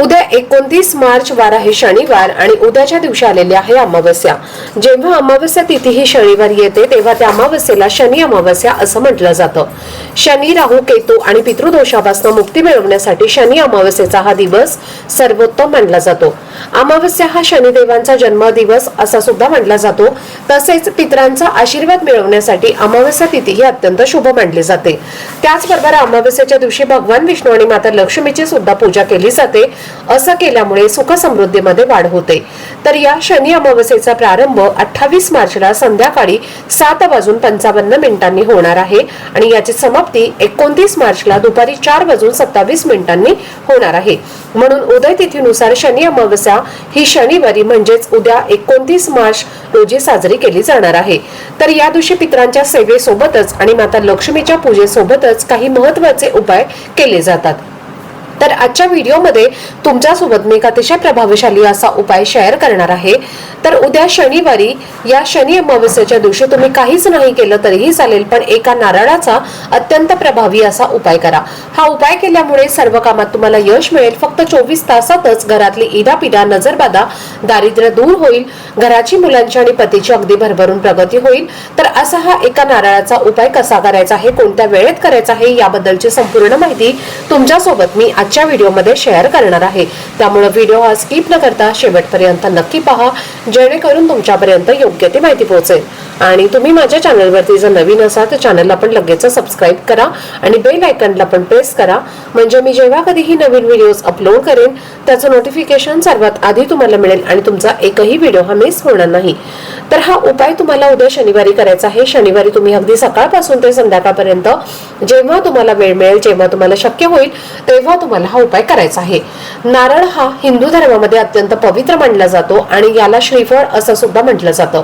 उद्या एकोणतीस मार्च वार आहे शनिवार आणि उद्याच्या दिवशी आलेली आहे अमावस्या. जेव्हा अमावस्या तिथी ही शनिवार येते तेव्हा त्या अमावस्येला शनी अमावस्या असं म्हटलं जातं. शनी राहू केतू आणि पितृदोषापासून मुक्ती मिळवण्यासाठी शनी अमावस्येचा हा दिवस सर्वोत्तम मानला जातो. अमावस्या हा शनिदेवांचा जन्मदिवस असा सुद्धा मानला जातो. तसेच पितरांचा आशीर्वाद मिळवण्यासाठी अमावस्या तिथी ही अत्यंत शुभ मानली जाते. त्याचबरोबर अमावस्याच्या दिवशी भगवान विष्णू आणि माता लक्ष्मीची सुद्धा पूजा केली जाते. असं केल्यामुळे सुख समृद्धीमध्ये वाढ होते. तर या शनी अमावस्येचा प्रारंभ अठ्ठावीस मार्चला संध्याकाळी सात वाजून पंचावन्न मिनिटांनी होणार आहे. आणि याची समाप्ती एकोणतीस मार्चला दुपारी चार वाजून सत्तावीस मिनिटांनी होणार आहे. म्हणून उदय तिथीनुसार शनी अमावस्या ही शनिवारी म्हणजेच उद्या एकोणतीस मार्च रोजी साजरी केली जाणार आहे. तर या दिवशी पितरांच्या सेवेसोबतच आणि माता लक्ष्मीच्या पूजेसोबतच काही महत्त्वाचे उपाय केले जातात. तर आजच्या व्हिडिओमध्ये तुमच्यासोबत मी एक अतिशय प्रभावशाली असा उपाय शेअर करणार आहे. तर उद्या शनिवारी या शनी अमावस्याच्या दिवशी तुम्ही काहीच नाही केलं तरीही चालेल पण एका नारळाचा अत्यंत प्रभावी असा उपाय करा. हा उपाय केल्यामुळे सर्व कामात तुम्हाला यश मिळेल. फक्त चोवीस तासातच घरातली इडापिडा नजरबाधा दारिद्र्य दूर होईल. घराची मुलांची आणि पतीची अगदी भरभरून प्रगती होईल. तर असा हा एका नारळाचा उपाय कसा करायचा आहे कोणत्या वेळेत करायचा आहे याबद्दलची संपूर्ण माहिती तुमच्यासोबत मी आजच्या व्हिडिओमध्ये शेअर करणार आहे. त्यामुळे व्हिडिओ हा स्किप न करता शेवटपर्यंत नक्की पहा जेणेकरून तुमच्यापर्यंत योग्य ती माहिती पोहोचेल. आणि तुम्ही माझ्या चॅनलवरती जर नवीन असाल तर चॅनलला पण लगेच सबस्क्राईब करा आणि बेल आयकनला पण प्रेस करा. म्हणजे मी जेव्हा कधीही नवीन व्हिडिओज अपलोड करेन त्याचं नोटिफिकेशन सर्वात आधी तुम्हाला मिळेल आणि तुमचा एकही व्हिडिओ हा मिस होणार नाही. तर हा उपाय तुम्हाला उद्या शनिवारी करायचा आहे. शनिवारी तुम्ही अगदी सकाळपासून ते संध्याकाळपर्यंत जेव्हा तुम्हाला वेळ मिळेल जेव्हा तुम्हाला शक्य होईल तेव्हा तुम्हाला हा उपाय करायचा आहे. नारळ हा हिंदू धर्मामध्ये अत्यंत पवित्र मानला जातो आणि याला श्रीफळ असं सुद्धा म्हटलं जातं.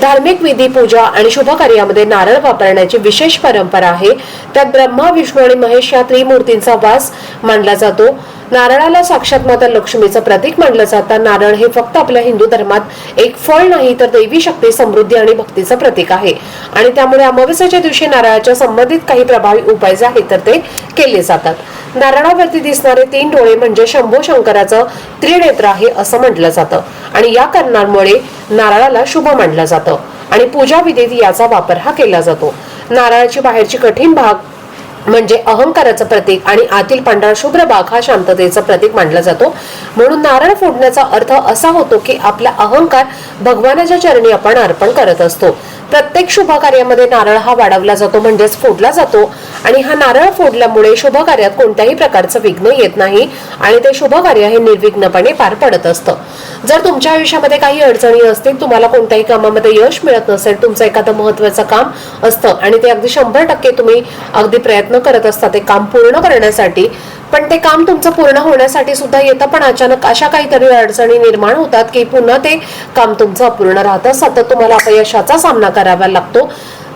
धार्मिक विधी पूजा आणि शुभ कार्यामध्ये नारळ वापरण्याची विशेष परंपरा आहे. त्यात ब्रह्मा विष्णू आणि महेश या त्रिमूर्तींचा वास मानला जातो. नारळाला साक्षात माता लक्ष्मीचं प्रतीक मानलं जातं. नारळ हे फक्त आपल्या हिंदू धर्मात एक फळ नाही तर दैवी शक्ती समृद्धी आणि भक्तीचं प्रतीक आहे. आणि त्यामुळे अमावस्याच्या दिवशी नारळाच्या संबंधित काही प्रभावी उपाय जे आहेत तर ते केले जातात. नारायणावरती दिसणारे तीन डोळे म्हणजे शंभो शंकराचं त्रिनेत्र आहे असं म्हटलं जातं. आणि या कारणांमुळे नारळाला शुभ मानलं जातं. आणि पूजा विधीत याचा वापर हा केला जातो. नारळाची बाहेरची कठीण भाग म्हणजे अहंकाराचं प्रतीक आणि आतील पांढरा शुभ्र बाग हा शांततेचं प्रतीक मानला जातो. म्हणून नारळ फोडण्याचा अर्थ असा होतो की आपला अहंकार भगवानाच्या चरणी आपण अर्पण करत असतो. प्रत्येक शुभ कार्यामध्ये नारळ हा वाढवला जातो म्हणजेच फोडला जातो. आणि हा नारळ फोडल्यामुळे शुभ कार्यात कोणत्याही प्रकारचं विघ्न येत नाही आणि ते शुभ कार्य हे निर्विघ्नपणे पार पडत असतं. जर तुमच्या आयुष्यामध्ये काही अडचणी असतील तुम्हाला कोणत्याही कामामध्ये यश मिळत नसेल तुमचं एखादं महत्वाचं काम असतं आणि ते अगदी शंभर टक्के तुम्ही अगदी प्रयत्न करत असता ते काम पूर्ण करण्यासाठी पण ते काम तुमचं पूर्ण होण्यासाठी सुद्धा येतं पण अचानक अशा काहीतरी अडचणी निर्माण होतात की पुन्हा ते काम तुमचं अपूर्ण राहतं. सतत तुम्हाला अपयशाचा सामना करावा लागतो.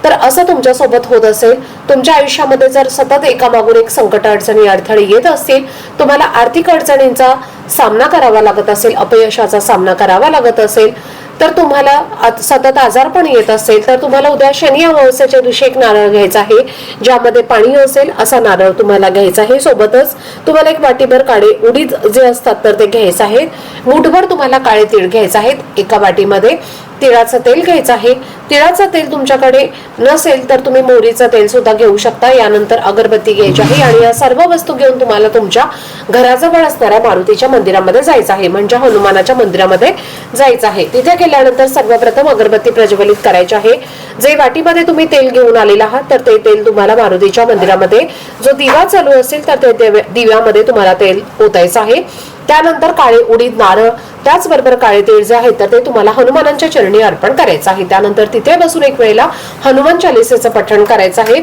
तर असं तुमच्यासोबत होत असेल तुमच्या आयुष्यामध्ये जर सतत एकामागून एक संकट अडचणी अडथळे येत असतील तुम्हाला आर्थिक अडचणींचा सामना करावा लागत असेल अपयशाचा सामना करावा लागत असेल तर तुम्हाला सतत आजार पण येत असेल तर तुम्हाला उद्या शनी अमावस्याच्या दिवशी एक नारळ घ्यायचा आहे ज्यामध्ये पाणी असेल असा नारळ तुम्हाला घ्यायचा आहे. सोबतच तुम्हाला एक वाटीभर काळे उडीद जे असतात तर ते घ्यायचं आहे मुठभर तुम्हाला काळे तीळ घ्यायचे आहेत एका वाटीमध्ये. तिळाचं तेल घ्यायचं आहे. तिळाचं तेल तुमच्याकडे नसेल तर तुम्ही मोहरीचं तेल सुद्धा घेऊ शकता. यानंतर अगरबत्ती घ्यायची आहे आणि या सर्व वस्तू घेऊन तुम्हाला तुमच्या घराजवळ असणाऱ्या मारुतीच्या मंदिरामध्ये जायचं आहे. म्हणजे हनुमानाच्या मंदिरामध्ये जायचं आहे. तिथे गेल्यानंतर सर्वप्रथम अगरबत्ती प्रज्वलित करायची आहे. जे वाटीमध्ये तुम्ही तेल घेऊन आलेला आहात तर ते तेल तुम्हाला मारुतीच्या मंदिरामध्ये जो दिवा चालू असेल तर ते दिव्या- दिव्यामध्ये तुम्हाला तेल ओतायचं आहे. त्यानंतर काळे उडीद नारळ त्याचबरोबर काळे तीळ जे आहेत तर ते तुम्हाला हनुमानांच्या चरणी अर्पण करायचं आहे. त्यानंतर तिथे बसून एक वेळेला हनुमान चालिसेचं पठण करायचं आहे.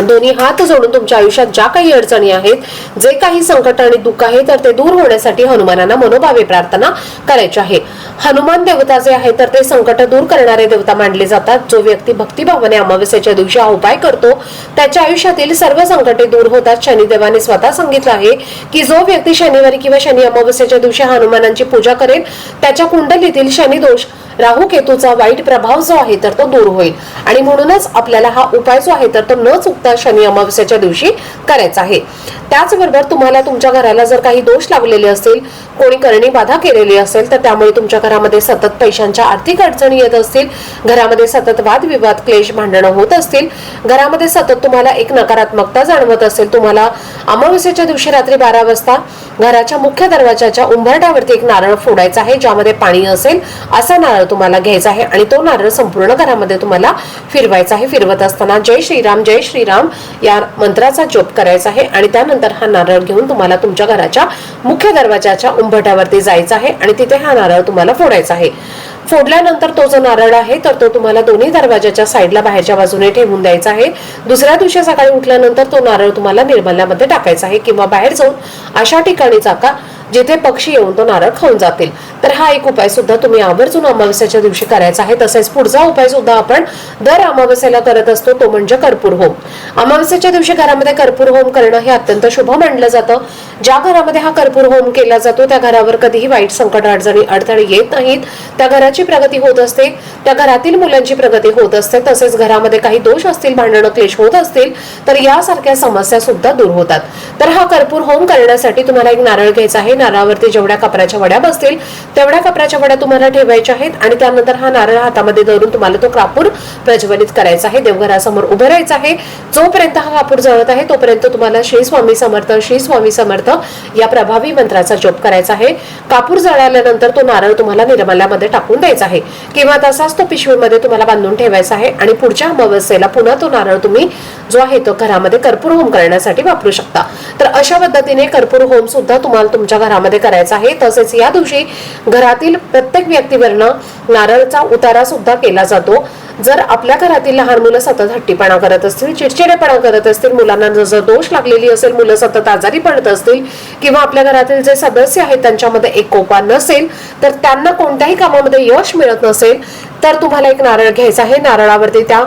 दोन्ही हात जोडून तुमच्या आयुष्यात ज्या काही अडचणी आहेत जे काही संकट आणि दुःख आहे तर ते दूर होण्यासाठी हनुमानांना मनोभावे प्रार्थना करायची आहे. हनुमान देवता जे आहे तर ते संकट दूर करणारे देवता मानले जातात. जो व्यक्ती भक्तिभावाने अमावस्याच्या दिवशी हा उपाय करतो त्याच्या आयुष्यातील सर्व संकटे दूर होतात. शनिदेवाने स्वतः सांगितलं आहे की जो व्यक्ती शनिवारी किंवा शनी अमावस्याच्या दिवशी हनुमानांची पूजा करेल त्याच्या कुंडलीतील शनिदोष राहू केतूचा वाईट प्रभाव जो आहे तर तो दूर होईल. आणि म्हणूनच आपल्याला हा उपाय जो आहे तर तो न चुकता शनी अमावस्याच्या दिवशी करायचा आहे. त्याचबरोबर तुम्हाला तुमच्या घराला जर काही दोष लागलेले असतील कोणी करणी बाधा केलेली असेल तर त्यामुळे तुमच्या घरामध्ये सतत पैशांच्या आर्थिक अडचणी येत असतील. घरामध्ये सतत वादविवाद क्लेश भांडणं होत असतील. घरामध्ये सतत तुम्हाला एक नकारात्मकता जाणवत असेल. तुम्हाला अमावस्येच्या दिवशी रात्री बारा वाजता घराच्या मुख्य दरवाजाच्या उंबरठ्यावरती एक नारळ फोडायचा आहे ज्यामध्ये पाणी असेल असा नारळ तुम्हाला घ्यायचा आहे आणि तो नारळ संपूर्ण घरामध्ये तुम्हाला फिरवायचा आहे. फिरवत असताना जय श्रीराम जय श्रीराम या मंत्राचा जोप करायचा आहे आणि त्यानंतर हा नारळ घेऊन तुम्हाला तुमच्या घराच्या मुख्य दरवाजाच्या उंबरठ्यावरती जायचं आहे आणि तिथे हा नारळ तुम्हाला फोडायचा आहे. फोडल्यानंतर तो जो नारळ आहे तर तो तुम्हाला दोन्ही दरवाजाच्या साईडला बाहेरच्या बाजूने ठेवून द्यायचा आहे. दुसऱ्या दिवशी सकाळी उठल्यानंतर तो नारळ तुम्हाला निर्मल्यामध्ये टाकायचा आहे किंवा बाहेर जाऊन अशा ठिकाणी टाका जिथे पक्षी येऊन तो नारळ खाऊन जातील. तर हा एक उपाय सुद्धा तुम्ही आवर्जून अमावस्याच्या दिवशी करायचा आहे. तसेच पुढचा उपाय सुद्धा आपण दर अमावस्याला करत असतो तो म्हणजे कर्पूर होम. अमावस्याच्या दिवशी घरामध्ये कर्पूर होम करणं हे अत्यंत शुभ मानलं जातं. ज्या घरामध्ये हा कर्पूर होम केला जातो त्या घरावर कधीही वाईट संकट अडचणी अडथळे येत नाहीत. त्या घराची प्रगती होत असते. त्या घरातील मुलांची प्रगती होत असते. तसेच घरामध्ये काही दोष असतील भांडणं क्लेश होत असतील तर यासारख्या समस्या सुद्धा दूर होतात. तर हा कर्पूर होम करण्यासाठी तुम्हाला एक नारळ घ्यायचा आहे. नारळावरती जेवढ्या कपराच्या वड्या बसतील तेवढ्या कपराच्या वड्या तुम्हाला ठेवायच्या आहेत आणि त्यानंतर हा नारळ हातामध्ये धरून तुम्हाला तो कापूर प्रज्वलित करायचा आहे. देवघरासमोर उभं राहायचं आहे. जोपर्यंत हा कापूर जळत आहे तोपर्यंत तुम्हाला श्री स्वामी समर्थ श्री स्वामी समर्थ या प्रभावी मंत्राचा जप करायचा आहे. कापूर जळाल्यानंतर तो नारळ तुम्हाला निर्मल्यामध्ये टाकून द्यायचा आहे. किंवा तसाच तो पिशवीमध्ये तुम्हाला बांधून ठेवायचा आहे आणि पुढच्या अमावस्येला पुन्हा तो नारळ तुम्ही जो आहे तो घरामध्ये कर्पूर होम करण्यासाठी वापरू शकता. तर अशा पद्धतीने कर्पूर होम सुद्धा तुम्हाला तुमच्या घरामध्ये करायचा आहे. तसेच या दिवशी घरातील प्रत्येक व्यक्तीवरनं नारळचा उतारा सुद्धा केला जातो. जर आपल्या घरातील लहान मुलं सतत हट्टीपणा करत असतील चिडचिडेपणा करत असतील मुलांना जर दोष लागलेली असेल मुलं सतत आजारी पडत असतील किंवा आपल्या घरातील जे सदस्य आहेत त्यांच्यामध्ये एकोपा नसेल तर त्यांना कोणत्याही कामामध्ये यश मिळत नसेल तर तुम्हाला एक नारळ घ्यायचा आहे. नारळावरती त्या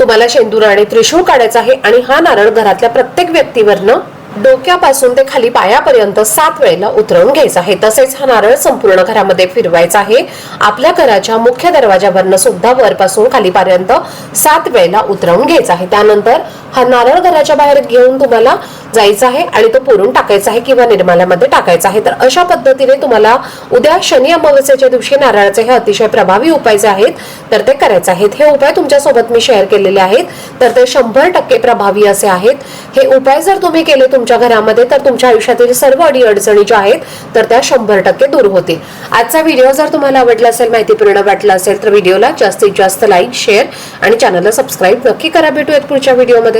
तुम्हाला शेंदूर आणि त्रिशूळ काढायचा आहे आणि हा नारळ घरातल्या प्रत्येक व्यक्तीवरनं डोक्यापासून ते खाली पायापर्यंत सात वेळेला उतरवून घ्यायचा आहे. तसेच हा नारळ संपूर्ण घरामध्ये फिरवायचा आहे. आपल्या घराच्या मुख्य दरवाजावरनं सुद्धा वरपासून खालीपर्यंत सात वेळेला उतरवून घ्यायचा आहे. त्यानंतर हा नारळ घराच्या बाहेर घेऊन तुम्हाला जायचा आहे आणि तो पुरून टाकायचा आहे किंवा निर्माल्यामध्ये टाकायचा आहे. तर अशा पद्धतीने तुम्हाला उद्या शनी अमावस्याच्या दिवशी नारळाचे हे अतिशय प्रभावी उपाय जे आहेत तर ते करायचे आहेत. हे उपाय तुमच्यासोबत मी शेअर केलेले आहेत. तर ते शंभर टक्के प्रभावी असे आहेत. हे उपाय जर तुम्ही केले तुमच्या घरामध्ये तर तुमच्या आयुष्यातील सर्व अडी अडचणी ज्या आहेत तर त्या शंभर टक्के दूर होतील. आजचा व्हिडिओ जर तुम्हाला आवडला असेल माहितीपूर्ण वाटला असेल तर व्हिडिओला जास्तीत जास्त लाईक शेअर आणि चॅनलला सबस्क्राईब नक्की करा. भेटूयात पुढच्या व्हिडिओमध्ये.